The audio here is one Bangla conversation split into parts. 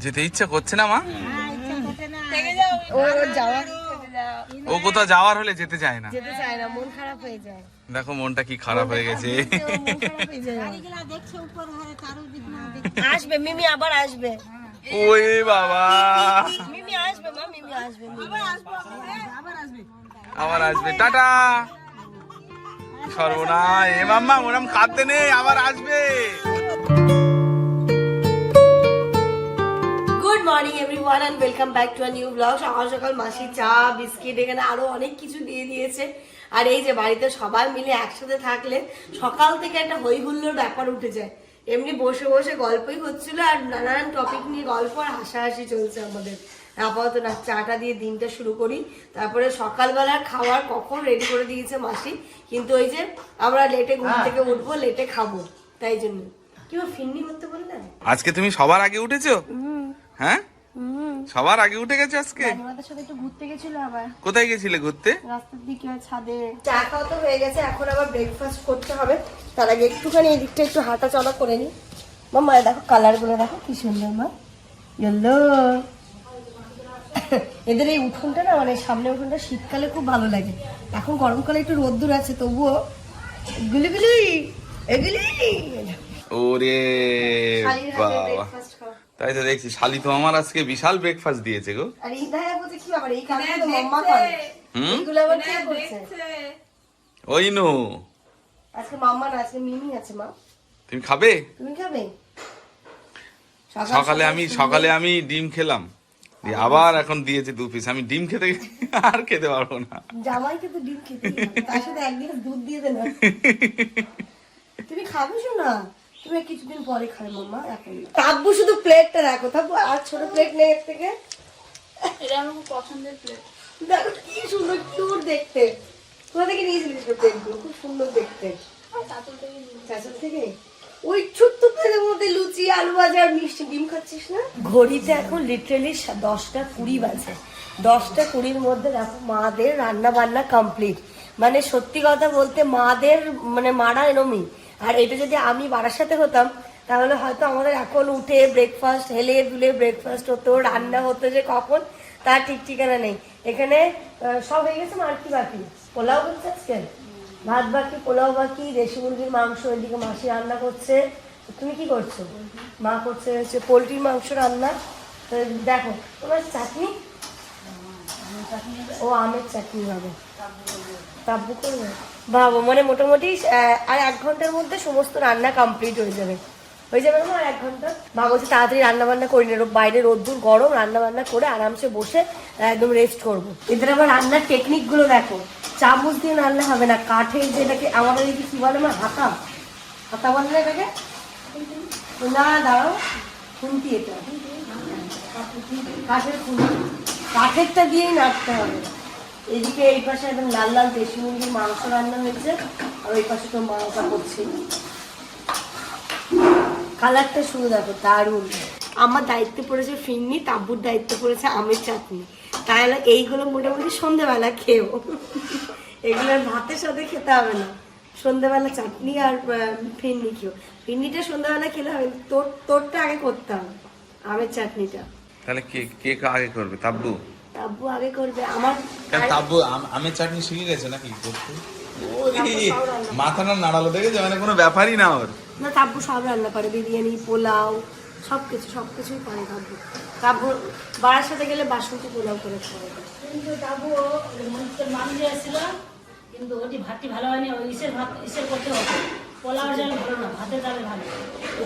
যেতে ইচ্ছে করছে না মা? ও কোথাও যাওয়ার হলে যেতে চায় না। যেতে চায় না মন খারাপ হয়ে যায়। দেখো মনটা কি খারাপ হয়ে গেছে। হয়ে। আসবে মিমি আবার আসবে। ওই বাবা। মিমি আসবে মা মিমি আসবে। আবার আসবে। টাটা। আসবে। Good morning back to new সকাল মাসি চা, বিস্কিট, এখানে আরও অনেক কিছু দিয়ে দিয়েছে। আর এই যে বাড়িতে সবাই মিলে একসাথে থাকলে সকাল থেকে একটা হই হুল্লোর ব্যাপার উঠে যায়। এমনি বসে বসে গল্পই হচ্ছিল আর নানান টপিক নিয়ে গল্প আর হাসাহাসি চলছে আমাদের। আপাতত না চাটা দিয়ে দিনটা শুরু করি। তারপরে সকালবেলা খাওয়ার কখন রেডি করে দিয়েছে মাসি কিন্তু ওই যে আমরা লেটে ঘুম থেকে উঠবো লেটে খাব তাই জন্য। কেউ ফিন্নি করতে বললে? আজকে তুমি সবার আগে উঠেছো? হ্যাঁ? সবার আগে উঠে গেছো আজকে? আমাদের সাথে একটু ঘুরতে গেছিল আবার। কোথায় গেছিলে ঘুরতে? রাস্তার দিকে ছাদে। চা খাওয়া তো হয়ে গেছে এখন আবার ব্রেকফাস্ট করতে হবে। তার আগে একটুখানি এই দিকটা একটু হাঁটা চলা করে নি। মামা দেখো কালারগুলো দেখো কি সুন্দর মা। ইয়েলো এদের এই উঠোনটা না মানে সামনে উঠোনটা শীতকালে খুব ভালো লাগে। এখন গরমকালে একটু রোদ্দুর আছে তবুও গুলিগুলি এগুলি ওরে বাবা। তাই তো দেখছি শালি তো আমার আজকে বিশাল ব্রেকফাস্ট দিয়েছে গো। আর এই দেখা বলছে কি ব্যাপার? এই কাজটা তো মাম্মা করে হুম? এইগুলো আবার কে করছে? ওই নো। আজকে মাম্মা না আজকে মিমি আছে মা। তুমি খাবে? তুমি খাবে? সকালে আমি সকালে আমি ডিম খেলাম। দিয়ে আবার এখন দিয়েছে দু পিস আমি ডিম খেতে আর খেতে পারব না। জামাইকে তো ডিম খেতে। তার সাথে এক গ্লাস দুধ দিয়ে দে না তুমি খাবে না তুমি কিছুদিন পরে খাবে মাম্মা এখন। তাব্বু শুধু প্লেটটা রাখো তাব্বু আর ছোট প্লেট নেই এর থেকে। এটা আমার খুব পছন্দের প্লেট দেখো কি সুন্দর কিউট দেখতে। কোথা থেকে নিয়েছিলিস প্লেটগুলো খুব সুন্দর দেখতে। চাতুল থেকে চাচল থেকে? ওই ছোট্ট প্লেটের মধ্যে লুচি, আলু ভাজা আর মিষ্টি ডিম খাচ্ছিস না? ঘড়িতে এখন লিটারেলি দশটা কুড়ি বাজে। দশটা কুড়ির মধ্যে দেখো মাদের রান্না বান্না কমপ্লিট মানে সত্যি কথা বলতে মাদের মানে মারা এরমই আর এটা যদি আমি বাড়ার সাথে হতাম, তাহলে হয়তো আমাদের এখন উঠে ব্রেকফাস্ট হেলে দুলে ব্রেকফাস্ট হতো, রান্না হতো যে কখন, তার ঠিক ঠিকানা নেই। এখানে সব হয়ে গেছে মার কি বাকি পোলাও করছে আজকে? ভাত বাকি, পোলাও বাকি, দেশি মুরগির মাংস, এদিকে মাসি রান্না করছে। তুমি কি করছ? মা করছে হচ্ছে পোলট্রির মাংস রান্না। দেখো, তোমার চাটনি? ও আমের চাটনি হবে। তাব্বু করবে? বাবা মানে মোটামুটি আর এক ঘণ্টার মধ্যে সমস্ত রান্না কমপ্লিট হয়ে যাবে। হয়ে যাবে না আর এক ঘণ্টা? মা বলছে, তাড়াতাড়ি রান্না বান্না করি না। বাইরে রোদ্দুর গরম রান্না বান্না করে আরামসে বসে, একদম রেস্ট করব। এদের আবার রান্নার টেকনিকগুলো দেখো। চামচ দিয়ে নাড়লে হবে না, কাঠের যেটাকে আমাদের এদিকে কি বলে না, হাতা হাতা বলে না এটাকে? না, দাঁড়াও, খুন্তি এটা। কাঠের খুন্তি। কাঠেরটা দিয়েই নাড়তে হবে। এদিকে এই পাশে একদম লাল লাল দেশি মুরগির মাংস রান্না হয়েছে, আর ওই পাশে তো মাংসা করছে। কালারটা শুরু দেখো, দারুণ। আমার দায়িত্বে পড়েছে ফিন্নি, তাব্বুর দায়িত্ব পড়েছে আমের চাটনি। তাহলে এইগুলো মোটামুটি সন্ধেবেলা খেও এগুলো আর ভাতের সাথে খেতে হবে না। সন্ধেবেলা চাটনি আর আহ, ফিন্নি খেও ফিন্নিটা সন্ধেবেলা খেলে হবে তোর তোরটা আগে করতে হবে আমের চাটনিটা। তাহলে কে কে আগে করবে? তাব্বু? তাব্বু আগে করবে। আমার তাব্বু আম- আমের চাটনি শিখে গেছে নাকি? করতে? রান্না মাথাটা নাড়ালো দেখেছ? মানে কোনো ব্যাপারই না ওর। না তাব্বু সব রান্না করে। বিরিয়ানি পোলাও সব কিছু সব কিছুই পারে তাব্বু। তাব্বু বাড়ার সাথে গেলে বাসন্তী পোলাও করে খাওয়া কিন্তু তাবু মন্ত্রের মানুষ এসেছিল কিন্তু ওটি ভাতটি ভালো হয়নি ওই ইসের ভাত ইসের করতে হবে। পোলাওর জল ভালো না ভাতের ডালে ভালো।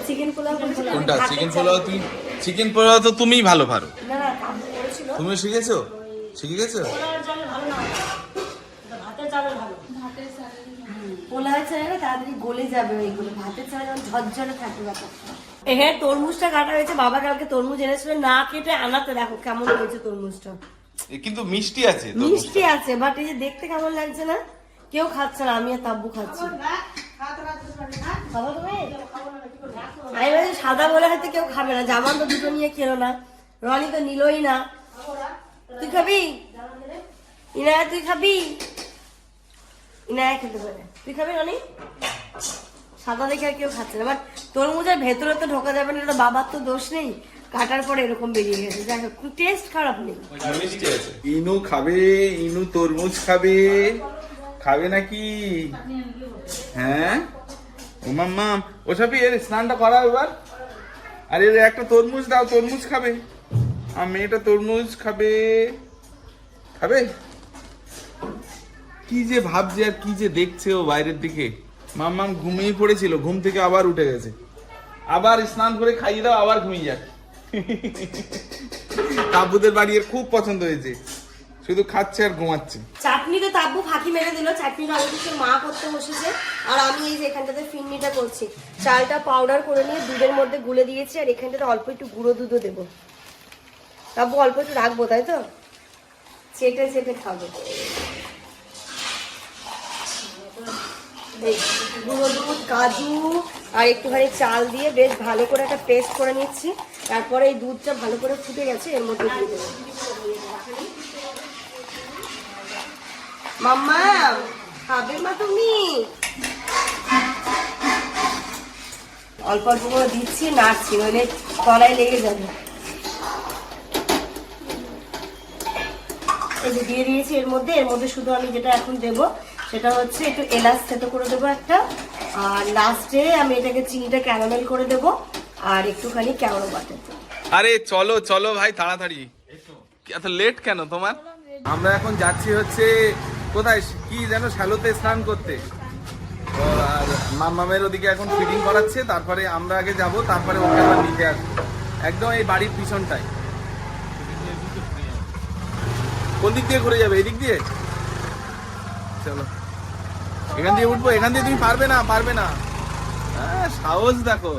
চিকেন পোলাও কোনটা? চিকেন পোলাও তুমি চিকেন পোলাও তো তুমিই ভালো পারো। না না তাব্বু করেছিল। শিখেছো? শিখে গেছো? জলে ভালো না ভাতের ভালো। পোলাও তাড়াতাড়ি গলে যাবে ওইগুলো। ভাতের ঝরঝরে থাকবে ব্যাপারটা। এখানে তরমুজটা কাটা হয়েছে বাবা কালকে তরমুজ এনেছিল না কেটে আনাতে দেখো কেমন হয়েছে তরমুজটা। কিন্তু মিষ্টি আছে মিষ্টি আছে বাট এই যে দেখতে কেমন লাগছে না কেউ খাচ্ছে না আমি আর তাব্বু খাচ্ছি। আমি বলছি সাদা বলে হয়তো কেউ খাবে না জামান তো দুটো নিয়ে খেলো না রনি তো নিলই না। তুই খাবি? ইনায়া তুই খাবি? ইনায়া খেতে পারে। তুই খাবি রনি? সাদা দেখে আর কেউ খাচ্ছে না। বাট তরমুজের ভেতরে তো ঢোকা যাবে না এটা বাবার তো দোষ নেই। কাটার পরে এরকম বেরিয়ে গেছে। যাই হোক টেস্ট খারাপ নেই। ইনু খাবে ইনু তরমুজ খাবে। খাবে নাকি? হ্যাঁ? ও মাম্মাম ও সবই এর স্নানটা করা এবার। আর এর একটা তরমুজ দাও তরমুজ খাবে। আর মেয়েটা তরমুজ খাবে। খাবে? কি যে ভাবছে আর কি যে দেখছে ও বাইরের দিকে। মাম্মাম ঘুমিয়ে পড়েছিল, ঘুম থেকে আবার উঠে গেছে। আবার স্নান করে খাইয়ে দাও, আবার ঘুমিয়ে যাক তাবুদের বাড়ি এর খুব পছন্দ হয়েছে। শুধু খাচ্ছে আর ঘুমাচ্ছে। চাটনি তো তাব্বু ফাঁকি মেরে দিল চাটনিটা আলু কিছু মা করতে বসেছে। আর আমি এই যে এখানটাতে ফিন্নিটা করছি, চালটা পাউডার করে নিয়ে দুধের মধ্যে গুলে দিয়েছি, আর এখানটাতে অল্প একটু গুঁড়ো দুধও দেবো। তাব্বু অল্প একটু রাখব, তাই তো? চেটে চেটে খাব। এই গুঁড়ো দুধ, কাজু আর একটুখানি চাল দিয়ে বেশ ভালো করে একটা পেস্ট করে নিচ্ছি। তারপরে এই দুধটা ভালো করে ফুটে গেছে, এর মধ্যে দিয়ে মাম্মা, খাবে মা তুমি? অল্প অল্প করে দিচ্ছি, নাড়ছি, নইলে তলায় লেগে যাবে। এই যে দিয়ে দিয়েছি এর মধ্যে এর মধ্যে শুধু আমি যেটা এখন দেব সেটা হচ্ছে একটু এলাচ থেতো করে দেবো একটা। আর লাস্টে আমি এটাকে চিনিটা ক্যারামেল করে দেবো আর একটুখানি ক্যারো বাটার আরে চলো চলো ভাই তাড়াতাড়ি। এত লেট কেন তোমার? আমরা এখন যাচ্ছি হচ্ছে কোথায়? কি যেন শ্যালোতে স্নান করতে। আর মামামের ওদিকে এখন ফিটিং করাচ্ছে তারপরে আমরা আগে যাব তারপরে ওকে আবার নিতে আসব। একদম এই বাড়ির পিছনটাই কোন দিক দিয়ে ঘুরে যাবে? এদিক দিয়ে? চলো। এখান দিয়ে উঠবো এখান দিয়ে তুমি পারবে না পারবে না। হ্যাঁ, সাহস দেখো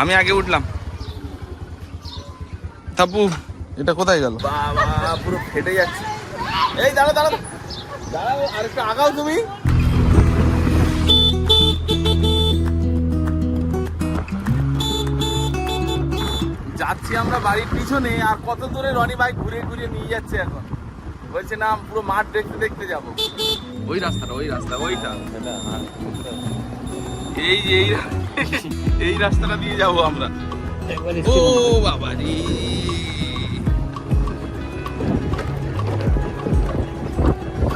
আমি আগে উঠলাম। তাপু এটা কোথায় গেল? বাবা পুরো ফেটে যাচ্ছে। এই দাঁড়া দাঁড়া দাঁড়াও আর একটু আগাও তুমি। যাচ্ছি আমরা বাড়ির পিছনে আর কত দূরে রনি বাইক ঘুরে ঘুরে নিয়ে যাচ্ছে এখন। বলছে না পুরো মাঠ দেখতে দেখতে যাব। ওই রাস্তাটা ওই রাস্তা ওইটা? এই যে এই এই রাস্তাটা দিয়ে যাব আমরা। ও বাবা রে।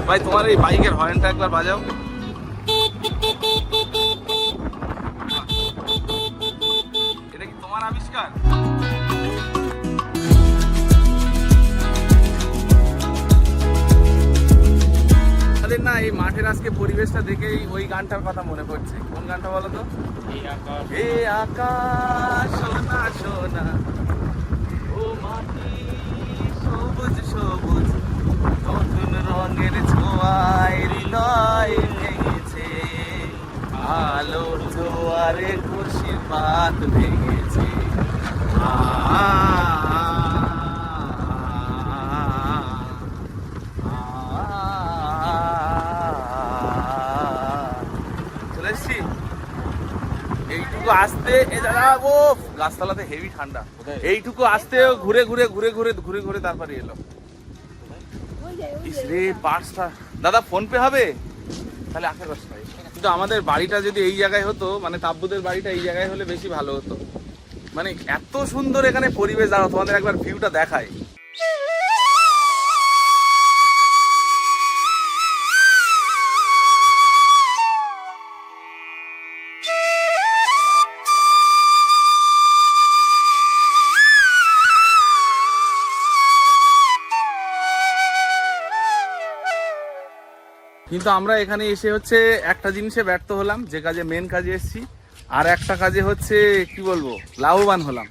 ভাই তোমার এই বাইকের হর্নটা একবার বাজাও। না এই মাঠের আজকে পরিবেশটা দেখেই ওই গানটার কথা মনে পড়ছে। কোন গানটা বলো তো? হে আকাশ সোনা সোনা। ও মাটি, সবুজ সবুজ, নতুন রঙের ছোঁয়ায় হৃদয় ভেঙেছে। আলো জোয়ারে খুশির পাত ভেঙেছে। চলে আসতে এ দাদা ও গাছতলাতে হেভি ঠান্ডা। এইটুকু আসতে ঘুরে ঘুরে ঘুরে ঘুরে ঘুরে ঘুরে তারপরে এলো। রে পার্সটা। দাদা ফোন পে হবে? তাহলে আখের রসটা কিন্তু আমাদের বাড়িটা যদি এই জায়গায় হতো মানে তাব্বুদের বাড়িটা এই জায়গায় হলে বেশি ভালো হতো। মানে এত সুন্দর এখানে পরিবেশ দাঁড়াও তোমাদের একবার ভিউটা দেখায় কিন্তু আমরা এখানে এসে হচ্ছে একটা জিনিসে ব্যর্থ হলাম যে কাজে মেন কাজে এসেছি। আর একটা কাজে হচ্ছে কি বলব লাভবান হলাম।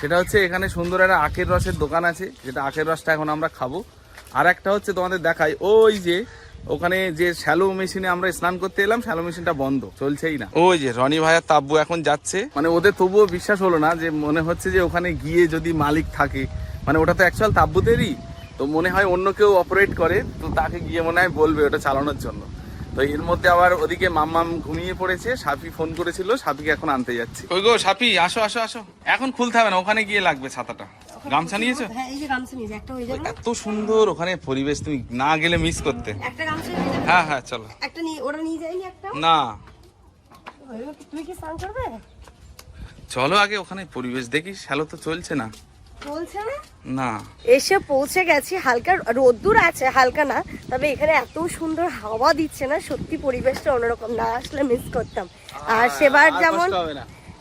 সেটা হচ্ছে এখানে সুন্দর একটা আখের রসের দোকান আছে যেটা আখের রসটা এখন আমরা খাব। আর একটা হচ্ছে তোমাদের দেখাই ওই যে ওখানে যে শ্যালো মেশিনে আমরা স্নান করতে এলাম শ্যালো মেশিনটা বন্ধ চলছেই না। ওই যে রনি ভাইয়ার তাব্বু এখন যাচ্ছে। মানে ওদের তবুও বিশ্বাস হলো না যে মনে হচ্ছে যে ওখানে গিয়ে যদি মালিক থাকে মানে ওটা তো অ্যাকচুয়াল তাব্বুদেরই তো মনে হয় অন্য কেউ অপারেট করে তো তাকে গিয়ে মনে হয় বলবে ওটা চালানোর জন্য। তো এর মধ্যে আবার ওদিকে মাম্মাম ঘুমিয়ে পড়েছে সাপি ফোন করেছিল সাপিকে এখন আনতে যাচ্ছে। ওই গো সাপি আসো আসো আসো। এখন খুলতে হবে না ওখানে গিয়ে লাগবে ছাতাটা। গামছা নিয়েছো? হ্যাঁ এই যে গামছা নিয়েছে একটা হয়ে যাবে। এত সুন্দর ওখানে পরিবেশ তুমি না গেলে মিস করতে। একটা গামছা হ্যাঁ হ্যাঁ চলো। একটা নিয়ে ওরা নিয়ে যায়নি একটা? না। তুমি কি স্নান করবে? চলো আগে ওখানে পরিবেশ দেখি শ্যালো তো চলছে না। না? এসে পৌঁছে গেছি হালকা রোদ্দুর আছে হালকা না তবে এখানে এত সুন্দর হাওয়া দিচ্ছে না সত্যি পরিবেশটা অন্যরকম না আসলে মিস করতাম। আর সেবার যেমন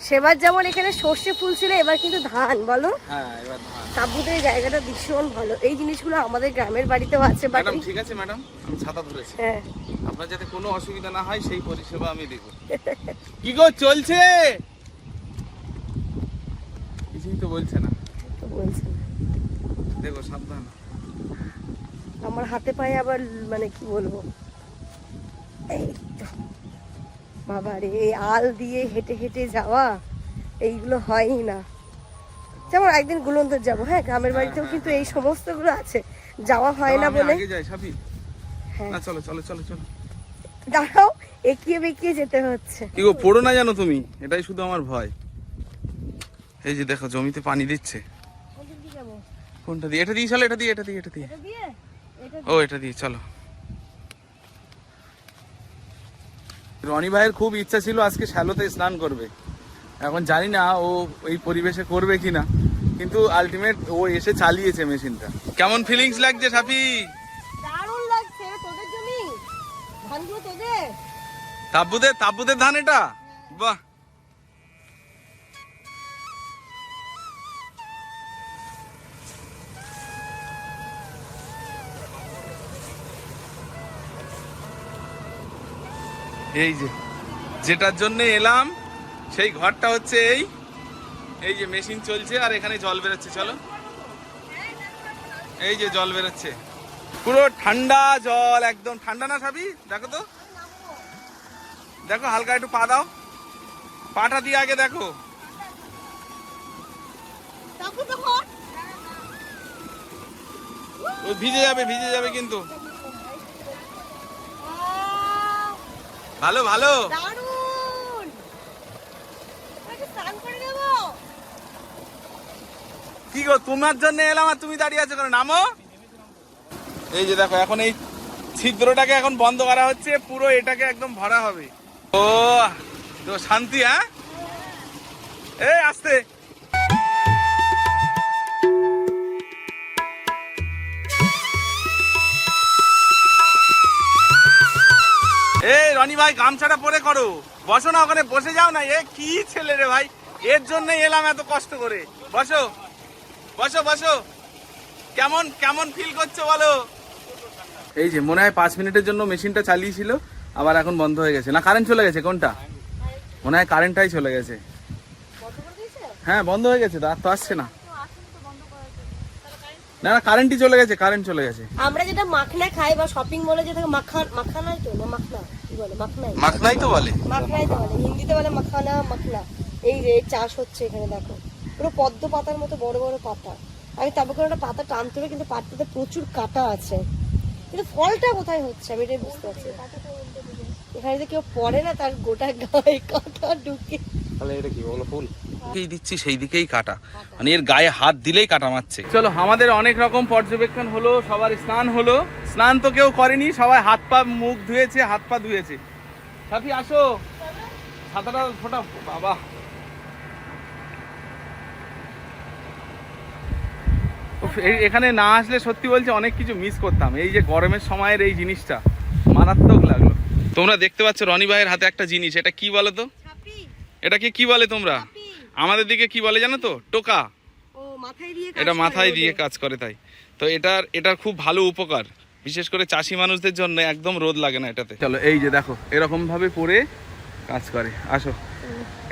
সেবার যেমন এখানে সর্ষে ফুল ছিল এবার কিন্তু ধান বলো? হ্যাঁ তাবুদের জায়গাটা ভীষণ ভালো। এই জিনিসগুলো আমাদের গ্রামের বাড়িতেও আছে ম্যাডাম ঠিক আছে ম্যাডাম আমি ছাতা ধরেছি। হ্যাঁ। আপনার যাতে কোনো অসুবিধা না হয় সেই পরিষেবা আমি দেব। কি গো চলছে? কিছুই তো বলছে না। দেখো সাবধান। আমার হাতে পায়ে আবার মানে কি বলব? এই তো। বাবা রে এই আল দিয়ে হেঁটে হেঁটে যাওয়া এইগুলো হয়ই না। যেমন একদিন গুলন্দর যাব হ্যাঁ গ্রামের বাড়িতেও কিন্তু এই সমস্তগুলো আছে। যাওয়া হয় না বলে। হ্যাঁ। চলো চলো চলো চলো। দাঁড়াও একিয়ে বেঁকিয়ে যেতে হচ্ছে। কি গো পড়ো না জানো তুমি? এটাই শুধু আমার ভয়। এই যে দেখো জমিতে পানি দিচ্ছে। কোনটা দিয়ে? এটা দিয়ে চলো এটা দিয়ে এটা দিয়ে এটা দিয়ে। ও এটা দিয়ে চলো। রনি ভাইয়ের খুব ইচ্ছা ছিল আজকে শ্যালোতে স্নান করবে। এখন জানি না ও এই পরিবেশে করবে কি না কিন্তু আলটিমেট ও এসে চালিয়েছে মেশিনটা। কেমন ফিলিংস লাগছে সাফি? দারুণ লাগছে তোদের জমি? ধানগুলো তোদের? তাব্বুদের তাব্বুদের ধান এটা? বাহ। এই যে যেটার জন্য এলাম সেই ঘরটা হচ্ছে এই। এই যে মেশিন চলছে আর এখানে জল বেরোচ্ছে চলো। এই যে জল বেরোচ্ছে। পুরো ঠান্ডা জল একদম ঠান্ডা না সাবি? দেখো তো। দেখো হালকা একটু পা দাও। পাটা দিয়ে আগে দেখো। ভিজে যাবে ভিজে যাবে কিন্তু। ভালো ভালো। কি গো তোমার জন্য এলাম আর তুমি দাঁড়িয়ে আছো কেন? নামো। এই যে দেখো এখন এই ছিদ্রটাকে এখন বন্ধ করা হচ্ছে পুরো এটাকে একদম ভরা হবে। ও তো শান্তি হ্যাঁ। এই আসতে। এই রনি ভাই গামছাটা পরে করো। বসো না ওখানে বসে যাও না। এ কি ছেলে রে ভাই? এর জন্যই এলাম এত কষ্ট করে। বসো বসো বসো। কেমন কেমন ফিল করছ বলো? এই যে মনে হয় পাঁচ মিনিটের জন্য মেশিনটা চালিয়েছিল আবার এখন বন্ধ হয়ে গেছে। না কারেন্ট চলে গেছে কোনটা? মনে হয় কারেন্টটাই চলে গেছে। হ্যাঁ বন্ধ হয়ে গেছে তো আর তো আসছে না। না না কারেন্টই চলে গেছে কারেন্ট চলে গেছে। আমরা যেটা মাখনা খাই বা শপিং মলে যেটা মাখা মাখানাই তো না মাখনা কি বলে মাখনাই। মাখনাই তো বলে। মাখনাই তো বলে হিন্দিতে বলে মাখানা মাখনা। এই যে চাষ হচ্ছে এখানে দেখো। পুরো পদ্ম পাতার মতো বড় বড় পাতা। আমি তারপর করে একটা পাতা টানতে হবে কিন্তু পাতাতে প্রচুর কাটা আছে। কিন্তু ফলটা কোথায় হচ্ছে আমি এটাই বুঝতে পারছি এখানে যে কেউ পড়ে না তার গোটা গায়ে কাটা ঢুকে। তাহলে এটা কি বলো ফুল? দিচ্ছি সেই দিকেই কাটা। মানে এর গায়ে হাত দিলেই কাটা মারছে। চলো আমাদের অনেক রকম পর্যবেক্ষণ হলো সবার স্নান হলো। স্নান তো কেউ করেনি সবাই হাত পা মুখ ধুয়েছে হাত পা ধুয়েছে। সাথী আসো। ছাতাটা ফোটা বাবা। এখানে না আসলে সত্যি বলছে অনেক কিছু মিস করতাম। এই যে গরমের সময়ের এই জিনিসটা মারাত্মক লাগল। তোমরা দেখতে পাচ্ছ রনি ভাইয়ের হাতে একটা জিনিস এটা কি বলো তো? এটাকে কি বলে তোমরা? আমাদের দিকে কি বলে জানো তো? টোকা। মাথায় এটা মাথায় দিয়ে কাজ করে তাই। তো এটার এটার খুব ভালো উপকার। বিশেষ করে চাষি মানুষদের জন্য একদম রোদ লাগে না এটাতে। চলো এই যে দেখো এরকম ভাবে পরে কাজ করে। আসো।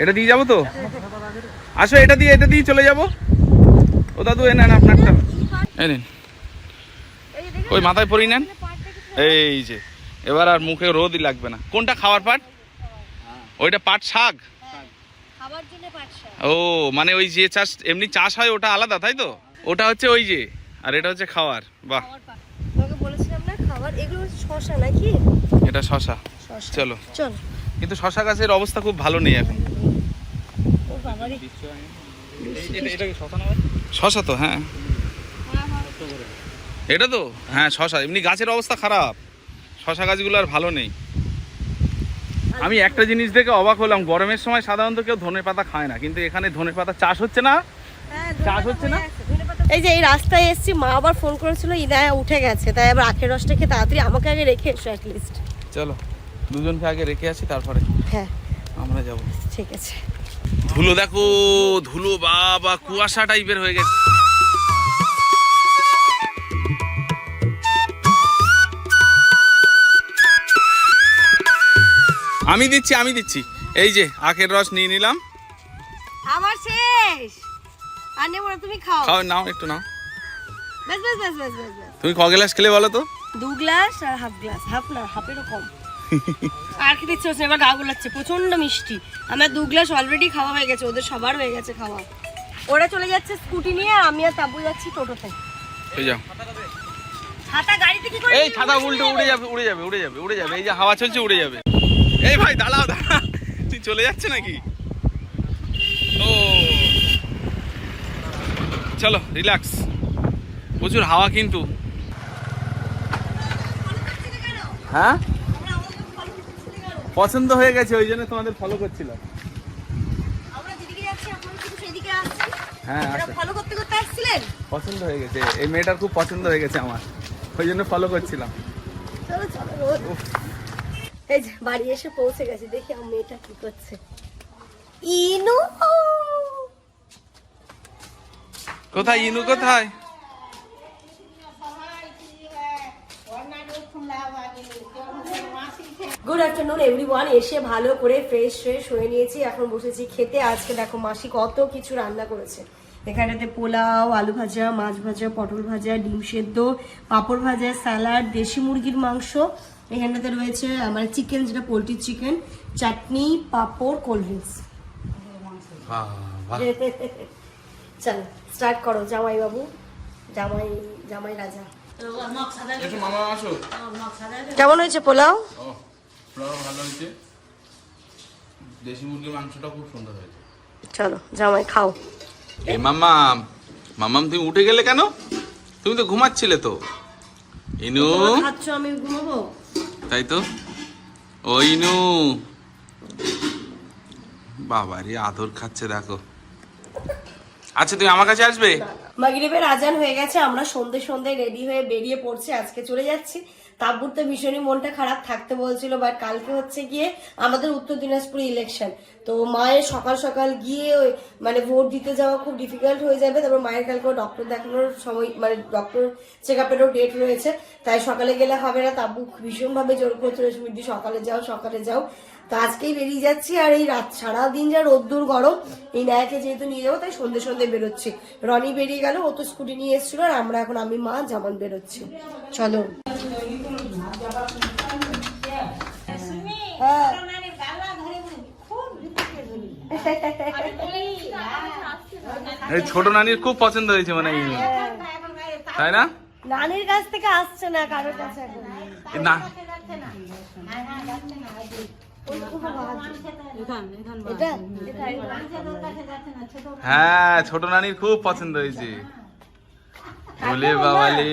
এটা দিয়ে যাব তো? আসো এটা দিয়ে এটা দিয়ে চলে যাব। ও দাদু এ নেন আপনারটা। এই নিন। ওই মাথায় পরি নেন। এই যে এবার আর মুখে রোদই লাগবে না। কোনটা খাওয়ার পাট? ওইটা পাট শাক। ও মানে ওই যে চাষ এমনি চাষ হয় ওটা আলাদা তাই তো? ওটা হচ্ছে ওই যে আর এটা হচ্ছে খাওয়ার বাহ। বলেছিলাম না খাবার এগুলো শশা নাকি? এটা শশা। শশা। চলো। কিন্তু শশা গাছের অবস্থা খুব ভালো নেই এখন। শশা তো হ্যাঁ। এটা তো? হ্যাঁ শশা। এমনি গাছের অবস্থা খারাপ। শশা গাছগুলো আর ভালো নেই। আমি একটা জিনিস দেখে অবাক হলাম গরমের সময় সাধারণত কেউ ধনে পাতা খায় না কিন্তু এখানে ধনে পাতা চাষ হচ্ছে না? চাষ হচ্ছে না? এই যে এই রাস্তায় এসছি মা আবার ফোন করেছিল ইনায়া উঠে গেছে তাই আবার আখের রসটা খেয়ে তাড়াতাড়ি আমাকে আগে রেখে এসো অ্যাটলিস্ট চলো দুজনকে আগে রেখে আসি তারপরে হ্যাঁ। আমরা যাব। ঠিক আছে। ধুলো দেখো ধুলো বাবা কুয়াশা টাইপের হয়ে গেছে। আমি দিচ্ছি আমি দিচ্ছি। এই যে আখের রস নিয়ে নিলাম। আমার শেষ। আর নেব না তুমি খাও। খাও নাও একটু নাও। ব্যাস ব্যাস ব্যাস ব্যাস তুমি ক গ্লাস খেলে বলো তো? দু গ্লাস আর হাফ গ্লাস। হাফ না হাফেরও কম। আর খেতে ইচ্ছে হচ্ছে না, এবার গা গুলাচ্ছে প্রচণ্ড মিষ্টি। আমার দু গ্লাস অলরেডি খাওয়া হয়ে গেছে ওদের সবার হয়ে গেছে খাওয়া। ওরা চলে যাচ্ছে স্কুটি নিয়ে আমি আর তাবু যাচ্ছি টোটোতে। এই যাও। ছাতা গাড়িতে কি করে এই ছাতা উল্টে উড়ে যাবে উড়ে যাবে উড়ে যাবে উড়ে যাবে। এই যে হাওয়া চলছে উড়ে যাবে। এই ভাই দাঁড়াও দাঁড়া তুই চলে যাচ্ছে নাকি? ও। চলো রিল্যাক্স প্রচুর হাওয়া কিন্তু। হ্যাঁ? পছন্দ হয়ে গেছে ওই জন্য তোমাদের ফলো করছিলাম। আমরা যেদিকে যাচ্ছি আপনারা শুধু সেদিকে আসছেন হ্যাঁ ফলো করতে করতে আসছিলেন? পছন্দ হয়ে গেছে। এই মেয়েটার খুব পছন্দ হয়ে গেছে আমার। ওই জন্য ফলো করছিলাম। চলো চলো রোজ। এই যে বাড়ি এসে পৌঁছে গেছি দেখি আমার মেয়েটা কি করছে। ইনু কোথায় ইনু কোথায়? গুড আফটারনুন এভরিওয়ান এসে ভালো করে ফ্রেশ ফ্রেশ হয়ে নিয়েছি। এখন বসেছি খেতে। আজকে দেখো মাসি কত কিছু রান্না করেছে। এখানেতে পোলাও আলু ভাজা মাছ ভাজা পটল ভাজা ডিম সেদ্ধ পাঁপড় ভাজা স্যালাড দেশি মুরগির মাংস এখানটাতে রয়েছে আমার চিকেন যেটা poultry chicken chutney papad cold drinks চলো স্টার্ট করো জামাই বাবু জামাই জামাই রাজা। মামা আসো। কেমন হয়েছে পোলাও? পোলাও ভালো হয়েছে। দেশি মুরগির মাংসটা খুব সুন্দর হয়েছে। চলো জামাই খাও। এ মামাম মামাম তুমি উঠে গেলে কেন? তুমি তো ঘুমাচ্ছিলে তো। ইনু? খাচ্ছ আমি ঘুমাবো? তাই তো ওই নু বাবারে, আদর খাচ্ছে, দেখো। আচ্ছা তুমি আমার কাছে আসবে? মাগরিবের আজান হয়ে গেছে, আমরা সন্ধ্যে সন্ধে রেডি হয়ে বেরিয়ে পড়ছে, আজকে চলে যাচ্ছি। তাব্বুর তো ভীষণই মনটা খারাপ থাকতে বলছিল বাট কালকে হচ্ছে গিয়ে আমাদের উত্তর দিনাজপুর ইলেকশন তো মায়ের সকাল সকাল গিয়ে ওই মানে ভোট দিতে যাওয়া খুব ডিফিকাল্ট হয়ে যাবে, তারপর মায়ের কালকে ডক্টর দেখানোর সময় মানে ডক্টর চেক আপেরও ডেট রয়েছে। তাই সকালে গেলে হবে না তাব্বু ভীষণভাবে জোর করছিল সুমিদি সকালে যাও সকালে যাও। তো আজকেই বেরিয়ে যাচ্ছি আর এই রাত সারাদিন যা রোদ্দুর গরম এই নায়কে যেহেতু নিয়ে যাব তাই সন্ধে সন্ধে বেরোচ্ছি। রনি বেরিয়ে গেল ও তো স্কুটি নিয়ে এসেছিল আর আমরা এখন আমি মা জামান বেরোচ্ছি। চলো। হ্যাঁ। এই ছোট নানির খুব পছন্দ হয়েছে মানে তাই না? নানির কাছ থেকে আসছে না কারোর কাছে না। হ্যাঁ ছোট নানির খুব পছন্দ হয়েছে। বলে বাবালে।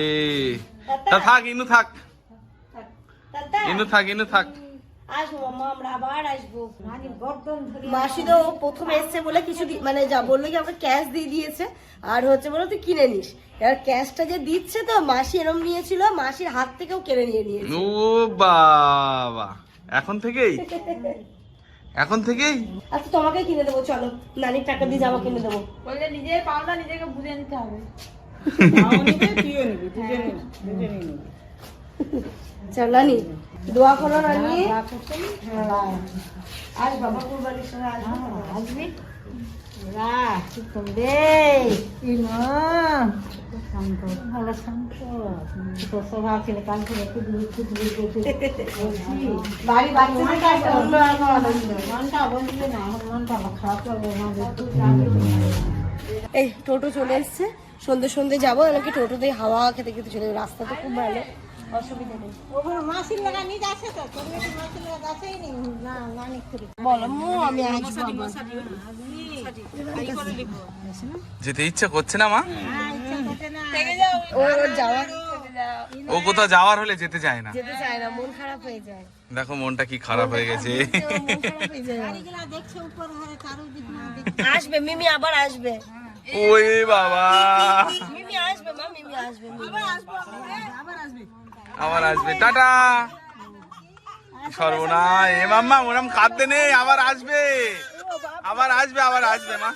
তা থাক ইনু থাক। ইনু থাক ইনু থাক। আসব মাম্মা আমরা আবার আসব মাসি তো প্রথম এসছে বলে কিছু মানে যা বলল কি আমাকে ক্যাশ দিয়ে দিয়েছে। আর হচ্ছে বলো তুই কিনে নিস। এবার ক্যাশটা যে দিচ্ছে তো মাসি এরম নিয়েছিল মাসির হাত থেকেও কেড়ে নিয়ে নিয়েছে। ও বাবা। এখন থেকেই? এখন থেকেই? আচ্ছা তোমাকে কিনে দেবো চলো। নানির টাকা দিয়ে জামা কিনে দেবো। বললে নিজের পাওনা নিজেকে বুঝে নিতে হবে। চল নানি। দোয়া করো নানি। আজ বাবা কুরবানির সময় আসব। বাড়ি বাচ্চাদের কাছে এই টোটো চলে এসছে। সন্ধ্যে সন্ধে যাব আমাকে টোটোতে হাওয়া খেতে খেতে চলে রাস্তা তো খুব ভালো। অসুবিধা নেই। মাসির লাগা নিয়ে যাচ্ছে তো তোর মাসির লাগা যাচ্ছেই নি না না নিখুরি বলো মু আমি যেতে ইচ্ছা করছে না মা? ওর যাওয়ার ও কোথাও যাওয়ার হলে যেতে চায় না। যেতে চায় না মন খারাপ হয়ে যায়। দেখো মনটা কি খারাপ হয়ে গেছে। হয়ে। আসবে মিমি আবার আসবে। ওই বাবা। মিমি আসবে মা মিমি আসবে মিমি। আবার আসবে। টাটা। সর্বনাশ। এ মাম্মা ওরম কাঁদতে নেই আবার আসবে। আবার আসবে আবার আসবে মা।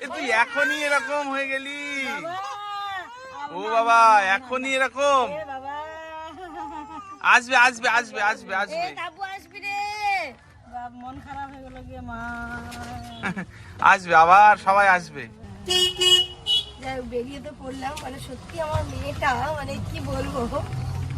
এ তুই এখনই এরকম হয়ে গেলি। ও বাবা এখনই এরকম। আসবে আসবে আসবে আসবে আসবে। আসবি আসবে আবার সবাই আসবে। যাই বেরিয়ে তো পড়লাম। মানে সত্যি আমার মেয়েটা মানে কি বলব?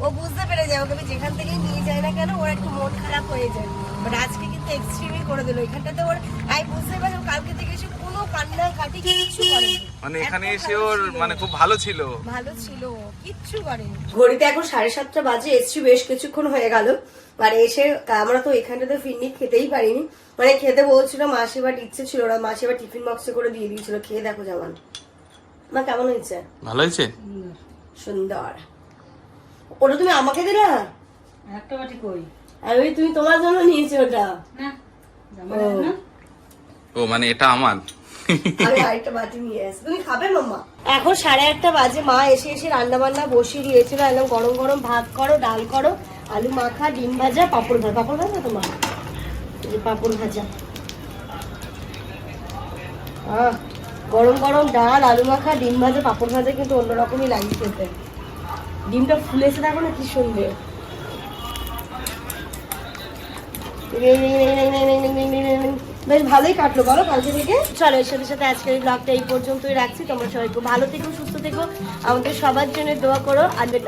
ও বুঝতে পেরে যায় ওকে আমি যেখান থেকেই নিয়ে যাই না কেন ওর একটু মন খারাপ হয়ে যায়। বাট আজকে কিন্তু এক্সট্রিমই করে দিল। এখানটাতে ওর আমি বুঝতে পারি কালকে থেকে এসে কোনো কান্না কাটি কিচ্ছু করেনি। মানে এখানে এসে ওর মানে খুব ভালো ছিল। ভালো ছিল কিচ্ছু করেনি। ঘড়িতে এখন সাড়ে সাতটা বাজে এসছি বেশ কিছুক্ষণ হয়ে গেল। আর এসে আমরা তো এখানটাতে ফিরনি খেতেই পারিনি। মানে খেতে বলছিল মাসি বাট ইচ্ছে ছিল ওরা মাসি এবার টিফিন বক্সে করে দিয়ে দিয়েছিল। খেয়ে দেখো যেমন মা কেমন হয়েছে? ভালো হয়েছে? সুন্দর। ওটা তুমি আমাকে দিলে একটা বাটি কই? আমি তুমি তোমার জন্য নিয়েছি ওটা। না ও। মানে এটা আমার। বাটি নিয়ে তুমি খাবে মাম্মা? এখন সাড়ে আটটা বাজে মা এসে এসে রান্না বান্না বসিয়ে দিয়েছিল। একদম গরম গরম ভাত করো ডাল করো আলু মাখা ডিম ভাজা পাপড় ভাজা। পাপড় ভাজা তো মা? এই পাপড় ভাজা। আহ, গরম গরম ডাল, আলু মাখা, ডিম ভাজা, পাপড় ভাজা কিন্তু অন্যরকমই লাগে খেতে। ডিমটা ফুলেছে দেখো না কি সুন্দর। বেশ ভালোই কাটলো বলো কালকে থেকে। চলো এর সাথে সাথে আজকের ব্লগটা এই পর্যন্তই রাখছি। তোমরা সবাই ভালো থেকো, সুস্থ থেকো। আমাদের সবার জন্য দোয়া করো। আর গুড